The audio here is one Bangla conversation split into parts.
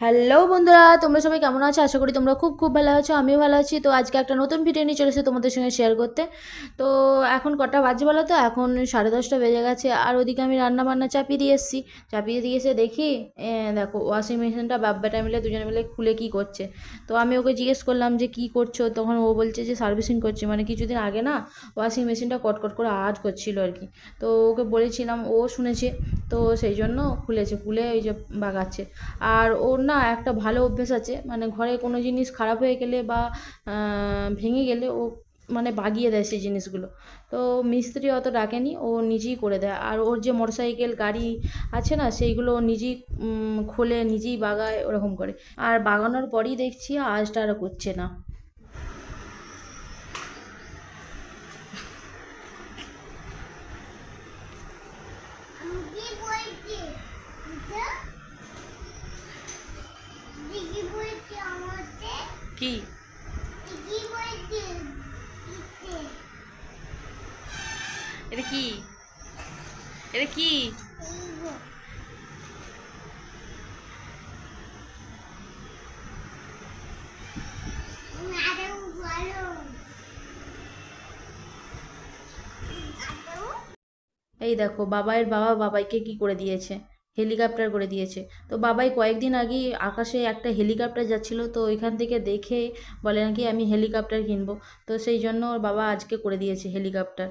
হ্যালো বন্ধুরা, তোমরা সবাই কেমন আছো? আশা করি তোমরা খুব খুব ভালো আছো, আমিও ভালো আছি। তো আজকে একটা নতুন ভিডিও নিয়ে চলেছে তোমাদের সঙ্গে শেয়ার করতে। তো এখন কটা বাজে বলো তো? এখন সাড়ে দশটা বেজে গেছে, আর ওদিকে আমি রান্না বান্না চাপিয়ে দিয়ে এসেছি। চাপিয়ে দিয়ে এসে দেখি দেখো ওয়াশিং মেশিনটা বাব্বাটা মিলে দুজনে মিলে খুলে কি করছে। তো আমি ওকে জিজ্ঞেস করলাম যে কি করছ? তখন ও বলছে যে সার্ভিসিং করছি মানে কিছুদিন আগে না ওয়াশিং মেশিনটা কটকট করে আওয়াজ করছিল আর কি। তো ওকে বলেছিলাম, ও শুনেছে, তো সেই জন্য খুলেছে, খুলে ওই যে বাগাচ্ছে। আর ওর না, একটা ভালো অভ্যেস আছে। মানে ঘরে কোনো জিনিস খারাপ হয়ে গেলে বা ভেঙে গেলে ও মানে বাগিয়ে দেয় সেই জিনিসগুলো। তো মিস্ত্রি অত ডাকেনি, ও নিজেই করে দেয়। আর ওর যে মোটরসাইকেল, গাড়ি আছে না, সেইগুলো নিজেই খোলে, নিজেই বাগায়, ওরকম করে। আর বাগানোর পরই দেখছি আজটা আর করছে না। কি? এটা কি? এটা কি? এই দেখো বাবাইয়ের বাবা বাবাইকে কি করে দিয়েছে? হেলিকপ্টার করে দিয়েছে। তো বাবাই কয়েকদিন আগেই আকাশে একটা হেলিকপ্টার যাচ্ছিল, তো ওইখান থেকে দেখে বলে নাকি আমি হেলিকপ্টার কিনবো। তো সেই জন্য ওর বাবা আজকে করে দিয়েছে হেলিকপ্টার।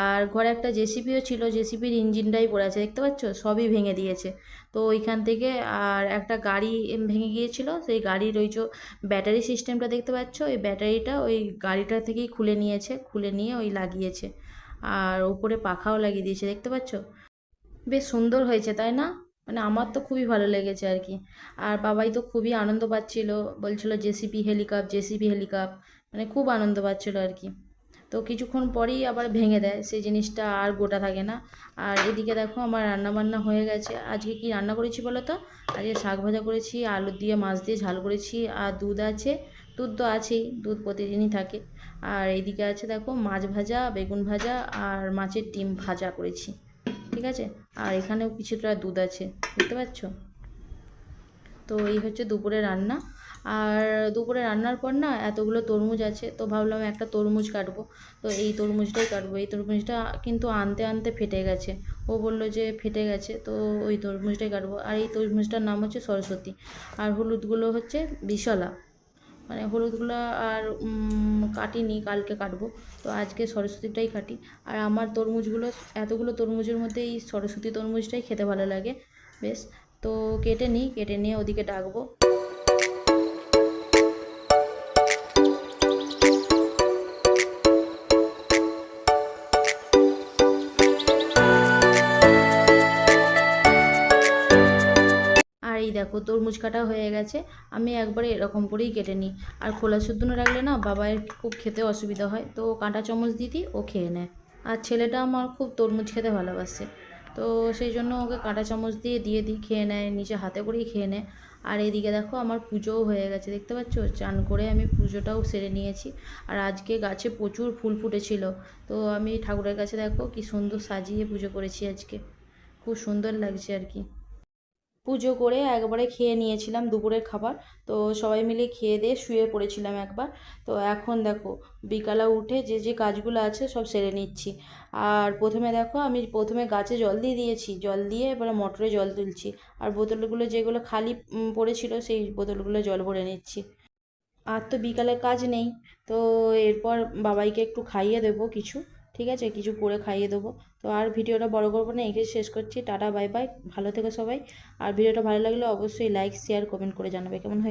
আর ঘরে একটা জেসিপিও ছিল, জেসিপির ইঞ্জিনটাই পড়ে আছে, দেখতে পাচ্ছ? সবই ভেঙে দিয়েছে। তো ওইখান থেকে আর একটা গাড়ি ভেঙে গিয়েছিল, সেই গাড়ির ওই যে ব্যাটারি সিস্টেমটা দেখতে পাচ্ছ? ওই ব্যাটারিটা ওই গাড়িটা থেকেই খুলে নিয়েছে, খুলে নিয়ে ওই লাগিয়েছে। আর উপরে পাখাও লাগিয়ে দিয়েছে, দেখতে পাচ্ছ? বেশ সুন্দর হয়েছে, তাই না? মানে আমার তো খুবই ভালো লেগেছে আর কি। আর বাবাই তো খুবই আনন্দ পাচ্ছিল, বলছিল জেসিপি হেলিকাপ জেসিপি হেলিকাপ মানে খুব আনন্দ পাচ্ছিল আর কি। তো কিছুক্ষণ পরেই আবার ভেঙে দেয়, সেই জিনিসটা আর গোটা থাকে না। আর এদিকে দেখো আমার রান্না বান্না হয়ে গেছে। আজকে কি রান্না করেছি বলো তো? আজকে শাক ভাজা করেছি, আলু দিয়ে মাছ দিয়ে ঝাল করেছি, আর দুধ আছে, দুধ তো আছেই, দুধ প্রতিদিনই থাকে। আর এইদিকে আছে দেখো মাছ ভাজা, বেগুন ভাজা, আর মাছের ডিম ভাজা করেছি। ঠিক আছে? আর এখানেও কিছুটা দুধ আছে বুঝতে পাচ্ছ? তো এই হচ্ছে দুপুরে রান্না। আর দুপুরে রান্নার পর না এতগুলো তরমুজ আছে, তো ভাবলাম একটা তরমুজ কাটবো। তো এই তরমুজটাই কাটবো। এই তরমুজটা কিন্তু আনতে আনতে ফেটে গেছে। ও বলল যে ফেটে গেছে, তো ওই তরমুজটাই কাটবো। আর এই তরমুজটার নাম হচ্ছে সরস্বতী। আর হলুদগুলো হচ্ছে বিশলা। মানে হলুদগুলো আর কাটিনি, কালকে কাটবো। তো আজকে সরস্বতীটাই কাটি। আর আমার তরমুজগুলো, এতগুলো তরমুজের মধ্যে এই সরস্বতী তরমুজটাই খেতে ভালো লাগে। বেশ, তো কেটে নিই, কেটে নিয়ে ওদিকে ডাকবো। এই দেখো তরমুজ কাটা হয়ে গেছে, আমি একবারে এরকম করেই কেটে নিই। আর খোলা শুদ্ধনো রাখলে না বাবার খুব খেতে অসুবিধা হয়, তো কাঁটা চামচ দিই, ও খেয়ে নেয়। আর ছেলেটা আমার খুব তরমুজ খেতে ভালোবাসে, তো সেই জন্য ওকে কাঁটা চামচ দিয়ে দিয়ে দিই, খেয়ে নেয়, নিচে হাতে করেই খেয়ে নেয়। আর এদিকে দেখো আমার পুজোও হয়ে গেছে, দেখতে পাচ্ছ? চান করে আমি পুজোটাও সেরে নিয়েছি। আর আজকে গাছে প্রচুর ফুল ফুটেছিল, তো আমি ঠাকুরের কাছে দেখো কি সুন্দর সাজিয়ে পুজো করেছি আজকে, খুব সুন্দর লাগছে আর কি। পুজো করে একবারে খেয়ে নিয়েছিলাম দুপুরের খাবার। তো সবাই মিলে খেয়ে দিয়ে শুয়ে পড়েছিলাম একবার। তো এখন দেখো, বিকালে উঠে যে যে কাজগুলো আছে সব সেরে নিচ্ছি। আর প্রথমে দেখো, আমি প্রথমে গাছে জল দিয়ে দিয়েছি। জল দিয়ে এবারে মোটরে জল তুলছি। আর বোতলগুলো যেগুলো খালি পড়েছিল সেই বোতলগুলো জল ভরে নিচ্ছি। আর তো বিকালে কাজ নেই। তো এরপর বাবাইকে একটু খাইয়ে দেবো কিছু। ঠিক আছে, কিছু করে খাইয়ে দেবো। তো আর ভিডিওটা বড় করব না এখানে শেষ করছি। Tata, bye bye. ভালো থেকো সবাই। আর ভিডিওটা ভালো লাগলে অবশ্যই লাইক শেয়ার কমেন্ট করে জানাবে। কেমন হয়